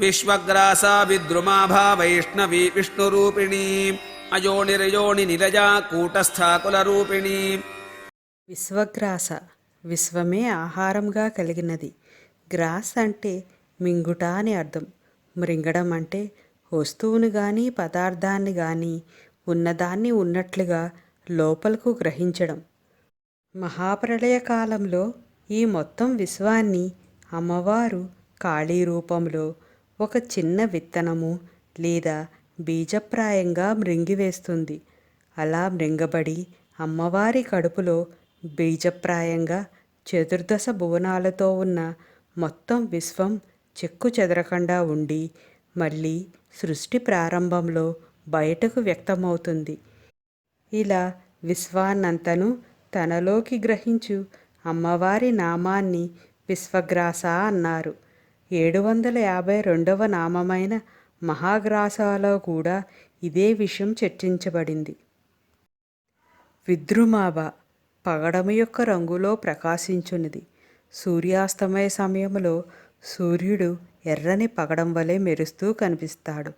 విశ్వగ్రాసా విద్రుమాభా వైష్ణవి విష్ణురూపిణీ అయోనిరయోని నిరజా కూటస్థాకులరూపిణీ విశ్వగ్రాస విశ్వమే ఆహారంగా కలిగినది. గ్రాస్ అంటే మింగుట అని అర్థం. మృంగడం అంటే వస్తువును కానీ పదార్థాన్ని కానీ ఉన్నదాన్ని ఉన్నట్లుగా లోపలకు గ్రహించడం. మహాప్రళయ కాలంలో ఈ మొత్తం విశ్వాన్ని అమ్మవారు ఖాళీ రూపంలో ఒక చిన్న విత్తనము లేదా బీజప్రాయంగా మృంగివేస్తుంది. అలా మృంగబడి అమ్మవారి కడుపులో బీజప్రాయంగా చతుర్దశ భువనాలతో ఉన్న మొత్తం విశ్వం చెక్కు చెదరకుండా ఉండి మళ్ళీ సృష్టి ప్రారంభంలో బయటకు వ్యక్తమవుతుంది. ఇలా విశ్వాన్నంతను తనలోకి గ్రహించు అమ్మవారి నామాన్ని విశ్వగ్రాస అన్నారు. ఏడు వందల యాభై రెండవ నామమైన మహాగ్రాసాలో కూడా ఇదే విషయం చర్చించబడింది. విద్రుమాబ పగడము యొక్క రంగులో ప్రకాశించునిది. సూర్యాస్తమయ సమయంలో సూర్యుడు ఎర్రని పగడం వలె మెరుస్తూ కనిపిస్తాడు.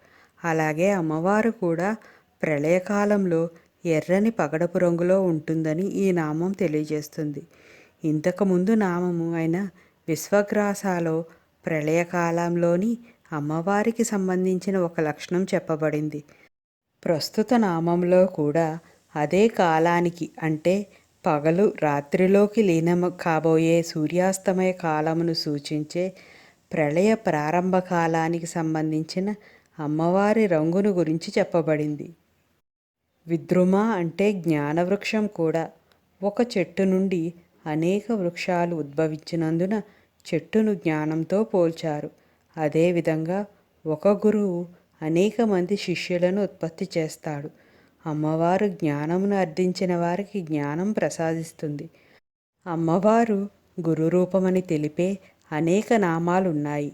అలాగే అమ్మవారు కూడా ప్రళయకాలంలో ఎర్రని పగడపు రంగులో ఉంటుందని ఈ నామం తెలియజేస్తుంది. ఇంతకుముందు నామము అయిన విశ్వగ్రాసాలో ప్రళయకాలంలోని అమ్మవారికి సంబంధించిన ఒక లక్షణం చెప్పబడింది. ప్రస్తుత నామంలో కూడా అదే కాలానికి అంటే పగలు రాత్రిలోకి లీనం కాబోయే సూర్యాస్తమయ కాలమును సూచించే ప్రళయ ప్రారంభ కాలానికి సంబంధించిన అమ్మవారి రంగును గురించి చెప్పబడింది. విద్రుమ అంటే జ్ఞానవృక్షం కూడా ఒక చెట్టు నుండి అనేక వృక్షాలు ఉద్భవించినందున చెట్టును జ్ఞానంతో పోల్చారు. అదేవిధంగా ఒక గురువు అనేక మంది శిష్యులను ఉత్పత్తి చేస్తాడు. అమ్మవారు జ్ఞానమును అర్థించిన వారికి జ్ఞానం ప్రసాదిస్తుంది. అమ్మవారు గురు రూపమని తెలిపే అనేక నామాలున్నాయి.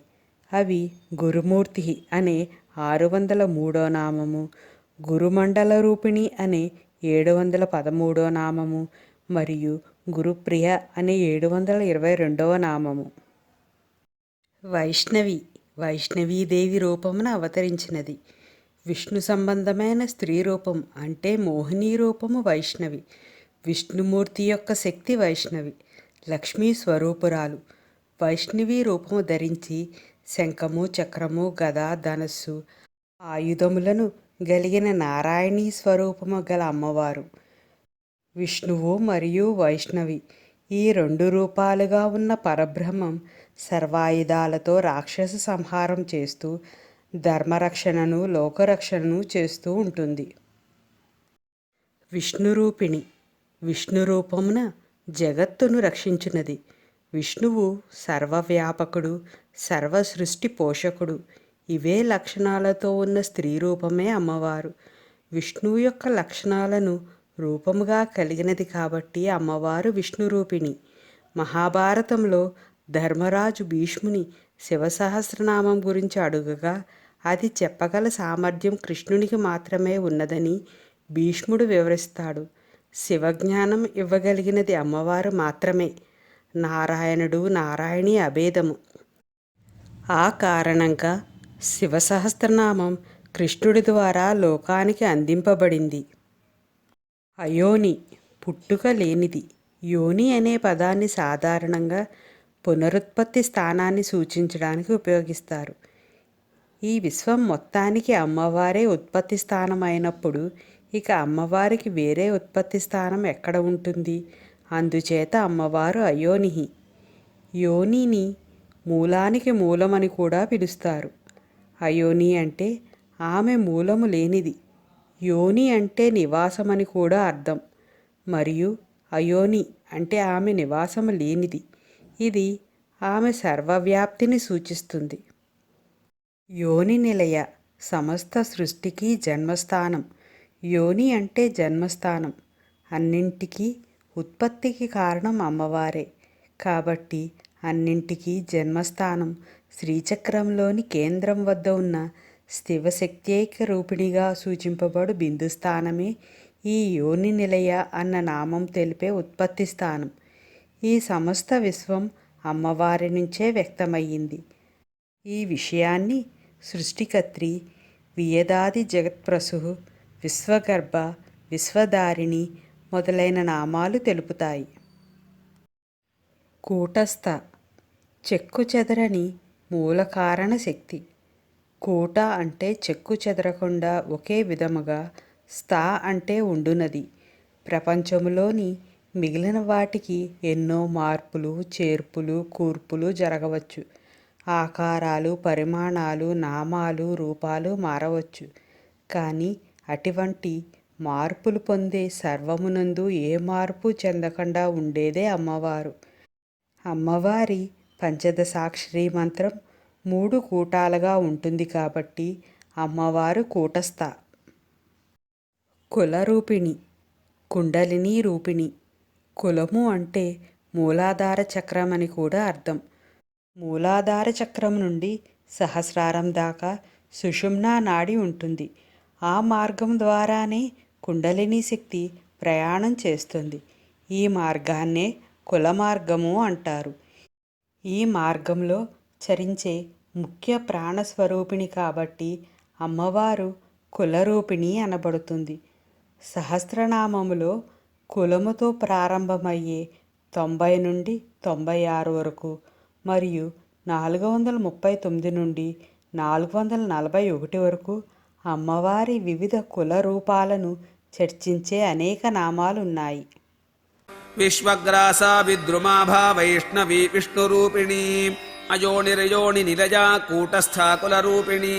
అవి గురుమూర్తి అనే ఆరు వందల మూడో నామము గురుమండల రూపిణి అనే ఏడు వందల పదమూడో నామము మరియు గురుప్రియ అనే ఏడు వందల ఇరవై రెండవ నామము. వైష్ణవి వైష్ణవీదేవి రూపమున అవతరించినది. విష్ణు సంబంధమైన స్త్రీ రూపం అంటే మోహిని రూపము వైష్ణవి. విష్ణుమూర్తి యొక్క శక్తి వైష్ణవి. లక్ష్మీ స్వరూపురాలు. వైష్ణవి రూపము ధరించి శంఖము చక్రము గద ధనస్సు ఆయుధములను గలిగిన నారాయణీ స్వరూపము గల అమ్మవారు. విష్ణువు మరియు వైష్ణవి. ఈ రెండు రూపాలుగా ఉన్న పరబ్రహ్మం సర్వాయుధాలతో రాక్షస సంహారం చేస్తూ ధర్మరక్షణను లోకరక్షణను చేస్తూ ఉంటుంది. విష్ణురూపిణి. విష్ణు రూపమున జగత్తును రక్షించినది. విష్ణువు సర్వవ్యాపకుడు సర్వ సృష్టి పోషకుడు. ఇవే లక్షణాలతో ఉన్న స్త్రీ రూపమే అమ్మవారు. విష్ణువు యొక్క లక్షణాలను రూపముగా కలిగినది కాబట్టి అమ్మవారు విష్ణురూపిణి. మహాభారతంలో ధర్మరాజు భీష్ముని శివసహస్రనామం గురించి అడుగగా అది చెప్పగల సామర్థ్యం కృష్ణునికి మాత్రమే ఉన్నదని భీష్ముడు వివరిస్తాడు. శివజ్ఞానం ఇవ్వగలిగినది అమ్మవారు మాత్రమే. నారాయణుడు నారాయణి అభేదము. ఆ కారణంగా శివసహస్రనామం కృష్ణుడి ద్వారా లోకానికి అందింపబడింది. అయోని పుట్టుక లేనిది. యోని అనే పదాన్ని సాధారణంగా పునరుత్పత్తి స్థానాన్ని సూచించడానికి ఉపయోగిస్తారు. ఈ విశ్వం మొత్తానికి అమ్మవారే ఉత్పత్తి స్థానం అయినప్పుడు ఇక అమ్మవారికి వేరే ఉత్పత్తి స్థానం ఎక్కడ ఉంటుంది? అందుచేత అమ్మవారు అయోనిహి. యోనిని మూలానికి మూలమని కూడా పిలుస్తారు. అయోని అంటే ఆమె మూలము లేనిది. యోని అంటే నివాసమని కూడా అర్థం. మరియు అయోని అంటే ఆమె నివాసము లేనిది. ఇది ఆమె సర్వవ్యాప్తిని సూచిస్తుంది. యోని నిలయ సమస్త సృష్టికి జన్మస్థానం. యోని అంటే జన్మస్థానం. అన్నింటికీ ఉత్పత్తికి కారణం అమ్మవారే. కాబట్టి అన్నింటికీ జన్మస్థానం. శ్రీచక్రంలోని కేంద్రం వద్ద ఉన్న శివశక్త్యేక రూపిణిగా సూచింపబడు బిందు స్థానమే ఈ యోని నిలయ అన్న నామం తెలిపే ఉత్పత్తి స్థానం. ఈ సమస్త విశ్వం అమ్మవారి నుంచే వ్యక్తమయ్యింది. ఈ విషయాన్ని సృష్టికర్త్రి వియదాది జగత్ప్రసు విశ్వగర్భ విశ్వధారిణి మొదలైన నామాలు తెలుపుతాయి. కూటస్థ చెక్కు చెదరని మూలకారణ శక్తి. కూట అంటే చెక్కు చెదరకుండా ఒకే విధముగా స్థా అంటే ఉండునది. ప్రపంచములోని మిగిలిన వాటికి ఎన్నో మార్పులు చేర్పులు కూర్పులు జరగవచ్చు. ఆకారాలు పరిమాణాలు నామాలు రూపాలు మారవచ్చు. కానీ అటువంటి మార్పులు పొందే సర్వమునందు ఏ మార్పు చెందకుండా ఉండేదే అమ్మవారు. అమ్మవారి పంచదశాక్షరి మంత్రం మూడు కూటాలుగా ఉంటుంది కాబట్టి అమ్మవారు కూటస్థ. కులరూపిణి కుండలిని రూపిణి. కులము అంటే మూలాధార చక్రం అని కూడా అర్థం. మూలాధార చక్రం నుండి సహస్రారం దాకా సుషుమ్నా నాడి ఉంటుంది. ఆ మార్గం ద్వారానే కుండలిని శక్తి ప్రయాణం చేస్తుంది. ఈ మార్గాన్నే కుల మార్గము అంటారు. ఈ మార్గంలో చరించే ముఖ్య ప్రాణస్వరూపిణి కాబట్టి అమ్మవారు కులరూపిణి అనబడుతుంది. సహస్రనామములో కులముతో ప్రారంభమయ్యే తొంభై నుండి తొంభై ఆరు వరకు మరియు నాలుగు వందల ముప్పై తొమ్మిది నుండి నాలుగు వందల నలభై ఒకటి వరకు అమ్మవారి వివిధ కుల రూపాలను చర్చించే అనేక నామాలు ఉన్నాయి విశ్వగ్రాసా విద్రుమాభా వైష్ణవి విష్ణురూపిణీ. అయోనిరయోని నిలజా కూటస్థా కులరూపిణీ